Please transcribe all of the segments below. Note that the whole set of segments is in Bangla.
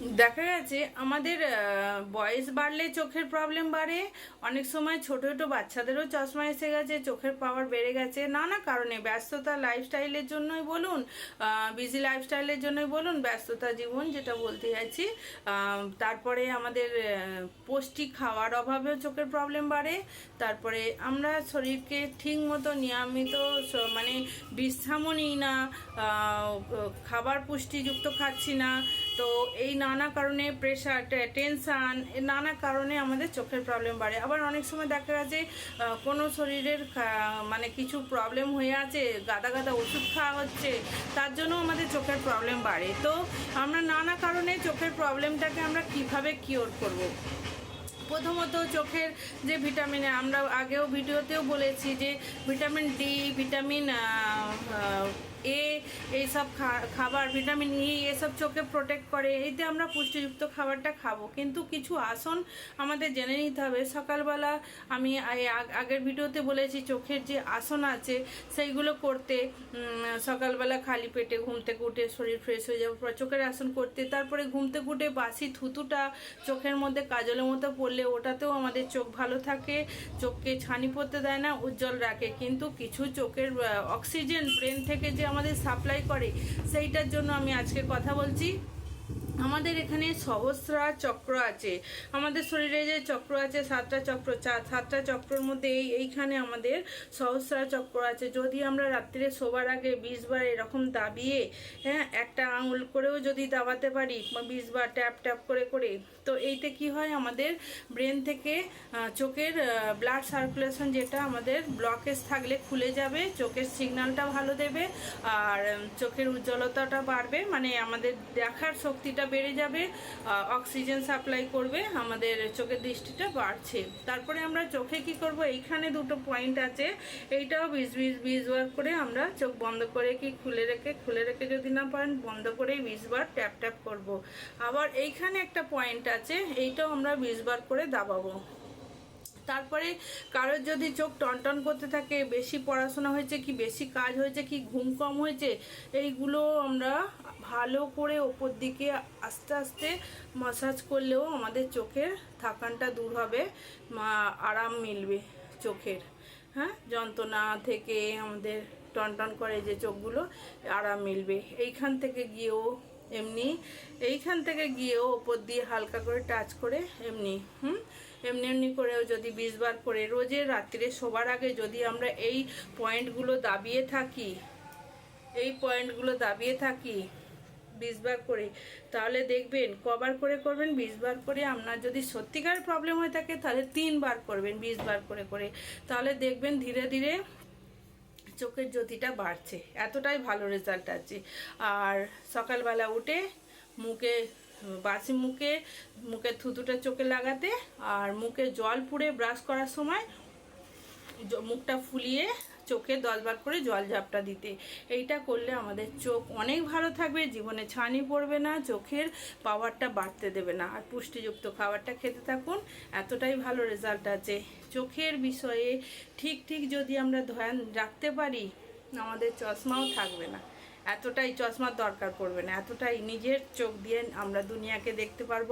দেখা গেছে আমাদের বয়স বাড়লে চোখের প্রবলেম বাড়ে। অনেক সময় ছোট ছোট বাচ্চাদেরও চশমা এসে গেছে চোখের পাওয়ার বেড়ে গেছে। নানা কারণে ব্যস্ততা লাইফস্টাইলের জন্যই বলুন বিজি লাইফস্টাইলের জন্যই বলুন ব্যস্ততা জীবন যেটা বলতে চাইছি তারপরে আমাদের আহ, পুষ্টি খাওয়ার অভাবেও চোখের প্রবলেম বাড়ে। তারপরে আমরা শরীরকে ঠিক মতো নিয়মিত মানে বিশ্রামও নিই না খাবার পুষ্টিযুক্ত খাচ্ছি না। তো এই নানা কারণে প্রেশার টেনশান নানা কারণে আমাদের চোখের প্রবলেম বাড়ে আবার অনেক সময় দেখা গেছে কোনো শরীরের মানে কিছু প্রবলেম হয়ে আছে, গাদা গাদা ওষুধ খাওয়া হচ্ছে, তার জন্য আমাদের চোখের প্রবলেম বাড়ে তো আমরা নানা কারণে চোখের প্রবলেমটাকে আমরা কীভাবে কিওর করব। প্রথমত চোখের যে ভিটামিন আমরা আগেও ভিডিওতেও বলেছি যে ভিটামিন ডি ভিটামিন এ এইসব খাবার, ভিটামিন ই, এসব চোখে প্রোটেক্ট করে, এতে আমরা পুষ্টিযুক্ত খাবারটা খাব। কিন্তু কিছু আসন আমাদের জেনে নিতে হবে। সকালবেলা আমি আগ- আগের ভিডিওতে বলেছি, চোখের যে আসন আছে, সেইগুলো করতে সকালবেলা খালি পেটে ঘুম থেকে শরীর ফ্রেশ হয়ে যাবে। চোখের আসন করতে, তারপরে ঘুম থেকে বাসি থুতুটা চোখের মধ্যে কাজলের মতো পড়লে ওটাতেও আমাদের চোখ ভালো থাকে, চোখকে ছানি পড়তে দেয় না, উজ্জ্বল রাখে। কিন্তু কিছু চোখের অক্সিজেন ব্রেন থেকে যে আমাদের সাপ্লাই করে সেইটার জন্য আমি আজকে কথা বলছি। আমাদের এখানে সহস্রা চক্র আছে। আমাদের শরীরে যে চক্র আছে, সাতটা চক্র সাতটা চক্রর মধ্যে এই, এইখানে আমাদের সহস্রা চক্র আছে। যদি আমরা রাত্রে শোবার আগে বিশ বার এরকম দাবিয়ে হ্যাঁ একটা আঙুল করেও যদি দাবাতে পারি, বা বিশ বার ট্যাপ ট্যাপ করে করে, তো এইতে কি হয়? আমাদের ব্রেন থেকে চোখের ব্লাড সার্কুলেশন যেটা আমাদের ব্লকেজ থাকলে খুলে যাবে, চোখের সিগন্যালটা ভালো দেবে, আর চোখের উজ্জ্বলতাটা বাড়বে। মানে আমাদের দেখার শক্তিটা বেড়ে যাবে অক্সিজেন সাপ্লাই করবে, আমাদের চোখের দৃষ্টিটা বাড়ছে। তারপরে আমরা চোখে কি করব? এইখানে দুটো পয়েন্ট আছে। এইটাও বিশ বিশ বিশ বার করে আমরা চোখ বন্ধ করে কি খুলে রেখে খুলে রেখে যদি না পারেন, বন্ধ করে বিশ বার ট্যাপ ট্যাপ করব। আবার এইখানে একটা পয়েন্ট আছে, এইটাও আমরা বিশ বার করে দাবাবো। তারপরে কারোর যদি চোখ টনটন করতে থাকে, বেশি পড়াশোনা হয়েছে কি বেশি কাজ হয়েছে কি, ঘুম কম হয়েছে, এইগুলো আমরা ভালো করে ওপর দিকে আস্তে আস্তে মাসাজ করলেও আমাদের চোখের থাকানটা দূর হবে আরাম মিলবে চোখের। হ্যাঁ? যন্ত্রণা থেকে আমাদের টনটন করে যে চোখগুলো, আরাম মিলবে। এইখান থেকে গিয়েও এমনি, এইখান থেকে গিয়েও ওপর দিয়ে হালকা করে টাচ করে এমনি, হুম? এমনি এমনি করেও যদি বিশ বার করে রোজের রাত্রে শোবার আগে যদি আমরা এই পয়েন্টগুলো দাবিয়ে থাকি, এই পয়েন্টগুলো দাবিয়ে থাকি বিশ বার করে, তাহলে দেখবেন কবার করে করবেন, বিশ বার করে আপনার যদি সত্যিকার প্রবলেম হয়ে থাকে, তাহলে তিনবার করবেন বিশ বার করে করে। তাহলে দেখবেন ধীরে ধীরে চোখের জ্যোতিটা বাড়ছে। এতটাই ভালো রেজাল্ট আছে। আর সকালবেলা উঠে মুখে বাসি মুখে মুখে থুতুটা চোখে লাগাতে আর মুখে জল পুড়ে ব্রাশ করার সময় মুখটা ফুলিয়ে চোখে দশবার করে জল ঝাপটা দিতে। এইটা করলে আমাদের চোখ অনেক ভালো থাকবে, জীবনে ছানি পড়বে না, চোখের পাওয়ারটা বাড়তে দেবে না। আর পুষ্টিযুক্ত খাবারটা খেতে থাকুন, এতটাই ভালো রেজাল্ট আছে। চোখের বিষয়ে ঠিক ঠিক যদি আমরা ধ্যান রাখতে পারি, আমাদের চশমাও থাকবে না। এতটাই চশমার দরকার পড়বে না, এতটাই নিজের চোখ দিয়ে আমরা দুনিয়াকে দেখতে পারব,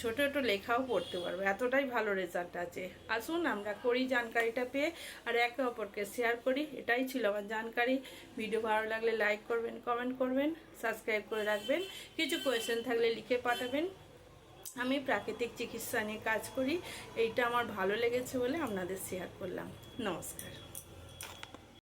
ছোটো ছোট লেখাও পড়তে পারব, এতটাই ভালো রেজাল্ট আছে। আসুন আমরা করি জানকারিটা পেয়ে আর একে অপরকে শেয়ার করি, এটাই ছিল আমার জানকারি। ভিডিও ভালো লাগলে লাইক করবেন কমেন্ট করবেন সাবস্ক্রাইব করে রাখবেন, কিছু কোয়েশ্চেন থাকলে লিখে পাঠাবেন। আমি প্রাকৃতিক চিকিৎসা নিয়ে কাজ করি, এইটা আমার ভালো লেগেছে বলে আপনাদের শেয়ার করলাম। নমস্কার।